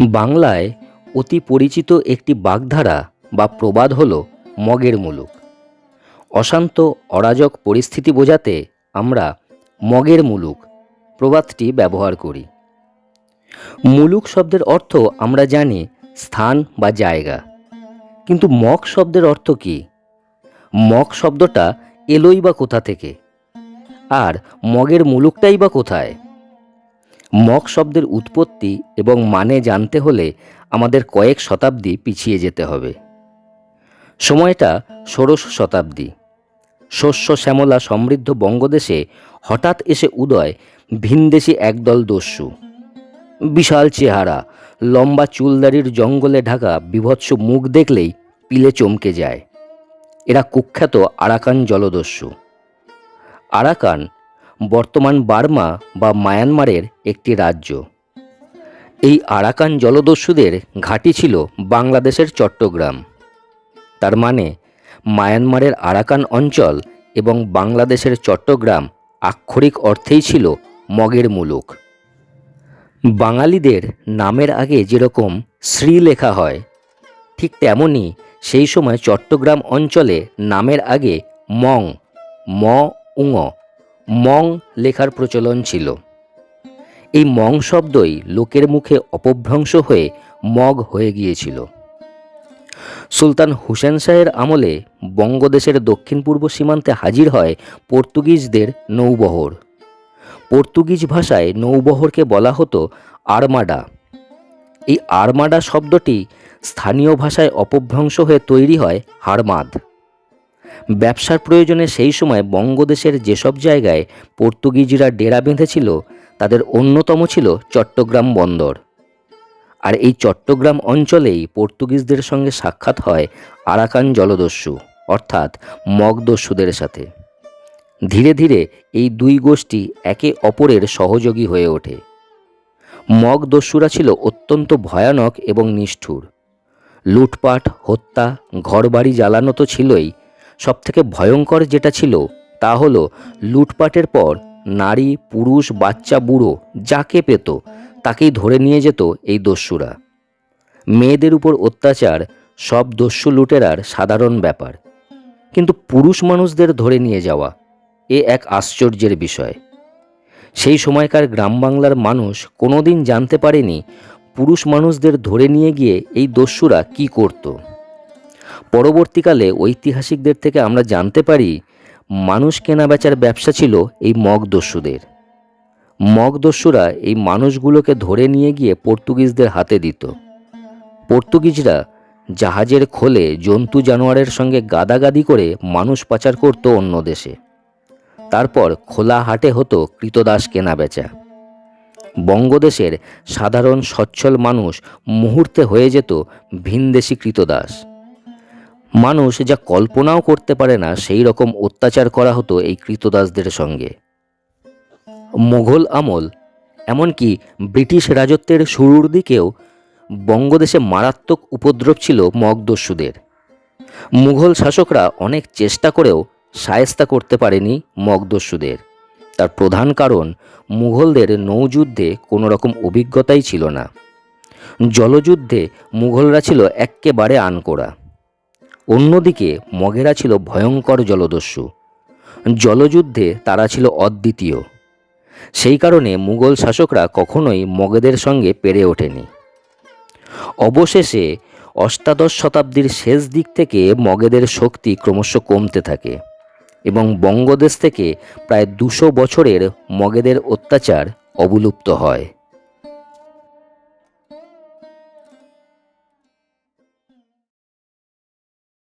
বাংলায় অতি পরিচিত একটি বাগধারা বা প্রবাদ হল মগের মুলুক। অশান্ত, অরাজক পরিস্থিতি বোঝাতে আমরা মগের মুলুক প্রবাদটি ব্যবহার করি। মুলুক শব্দের অর্থ আমরা জানি স্থান বা জায়গা। কিন্তু মগ শব্দের অর্থ কী? মগ শব্দটা এলোই বা কোথা থেকে? আর মগের মুলুকটাই বা কোথায়? মগ শব্দের উৎপত্তি এবং মানে জানতে হলে আমাদের কয়েক শতাব্দী পিছিয়ে যেতে হবে। সময়টা ষোড়শ শতাব্দী। শস্য, শ্যামলা সমৃদ্ধ বঙ্গদেশে হঠাৎ এসে উদয় ভিনদেশি একদল দস্যু। বিশাল চেহারা, লম্বা চুলদারির জঙ্গলে ঢাকা বিভৎস মুখ দেখলেই পিলে চমকে যায়। এরা কুখ্যাত আরাকান জলদস্যু। আরাকান বর্তমান বার্মা বা মায়ানমারের একটি রাজ্য। এই আরাকান জলদস্যুদের ঘাঁটি ছিল বাংলাদেশের চট্টগ্রাম। তার মানে মায়ানমারের আরাকান অঞ্চল এবং বাংলাদেশের চট্টগ্রাম আক্ষরিক অর্থেই ছিল মগের মুলুক। বাঙালিদের নামের আগে যেরকম শ্রী লেখা হয়, ঠিক তেমনই সেই সময় চট্টগ্রাম অঞ্চলে নামের আগে মং, ম, উঙ মং লেখার প্রচলন ছিল। এই মং শব্দই লোকের মুখে অপভ্রংশ হয়ে মগ হয়ে গিয়েছিল। সুলতান হুসেন শাহের আমলে বঙ্গদেশের দক্ষিণ পূর্ব সীমান্তে হাজির হয় পর্তুগিজদের নৌবহর। পর্তুগিজ ভাষায় নৌবহরকে বলা হতো আরমাডা। এই আরমাডা শব্দটি স্থানীয় ভাষায় অপভ্রংশ হয়ে তৈরি হয় হারমাদ। ব্যবসার প্রয়োজনে সেই সময় বঙ্গদেশের যেসব জায়গায় পর্তুগিজরা ডেরা বেঁধেছিল, তাদের অন্যতম ছিল চট্টগ্রাম বন্দর। আর এই চট্টগ্রাম অঞ্চলেই পর্তুগিজদের সঙ্গে সাক্ষাৎ হয় আরাকান জলদস্যু, অর্থাৎ মগদস্যুদের সাথে। ধীরে ধীরে এই দুই গোষ্ঠী একে অপরের সহযোগী হয়ে ওঠে। মগদস্যুরা ছিল অত্যন্ত ভয়ানক এবং নিষ্ঠুর। লুটপাট, হত্যা, ঘরবাড়ি জ্বালানো তো ছিলই সবথেকে ভয়ঙ্কর যেটা ছিল তা হলো লুটপাটের পর নারী, পুরুষ, বাচ্চা, বুড়ো যাকে পেত তাকেই ধরে নিয়ে যেত এই দস্যুরা। মেয়েদের উপর অত্যাচার সব দস্যু লুটেরার সাধারণ ব্যাপার। কিন্তু পুরুষ মানুষদের ধরে নিয়ে যাওয়া এ এক আশ্চর্যের বিষয়। সেই সময়কার গ্রাম বাংলার মানুষ কোনোদিন জানতে পারেনি পুরুষ মানুষদের ধরে নিয়ে গিয়ে এই দস্যুরা কি করত। পরবর্তীকালে ঐতিহাসিকদের থেকে আমরা জানতে পারি, মানুষ কেনা বেচার ব্যবসা ছিল এই মগদস্যুদের। মগদস্যুরা এই মানুষগুলোকে ধরে নিয়ে গিয়ে পর্তুগিজদের হাতে দিত। পর্তুগিজরা জাহাজের খোলে জন্তু জানোয়ারের সঙ্গে গাদাগাদি করে মানুষ পাচার করত অন্য দেশে। তারপর খোলা হাটে হতো কৃতদাস কেনা বেচা। বঙ্গদেশের সাধারণ সচ্ছল মানুষ মুহূর্তে হয়ে যেত ভিনদেশি কৃতদাস। মানুষ যা কল্পনাও করতে পারে না, সেই রকম অত্যাচার করা হতো এই কৃতদাসদের সঙ্গে। মুঘল আমল, এমনকি ব্রিটিশ রাজত্বের শুরুর দিকেও বঙ্গদেশে মারাত্মক উপদ্রব ছিল মগদস্যুদের। মুঘল শাসকরা অনেক চেষ্টা করেও সায়স্তা করতে পারেনি মগদস্যুদের। তার প্রধান কারণ, মুঘলদের নৌযুদ্ধে কোনো রকম অভিজ্ঞতাই ছিল না। জলযুদ্ধে মুঘলরা ছিল এক্কেবারে আনকোড়া অন্যদিকে মগেরা ছিল ভয়ঙ্কর জলদস্যু। জলযুদ্ধে তারা ছিল অদ্বিতীয়। সেই কারণে মুঘল শাসকরা কখনোই মগেদের সঙ্গে পেরে ওঠেনি। অবশেষে অষ্টাদশ শতাব্দীর শেষ দিক থেকে মগেদের শক্তি ক্রমশ কমতে থাকে এবং বঙ্গদেশ থেকে প্রায় দুশো বছরের মগেদের অত্যাচার অবলুপ্ত হয়।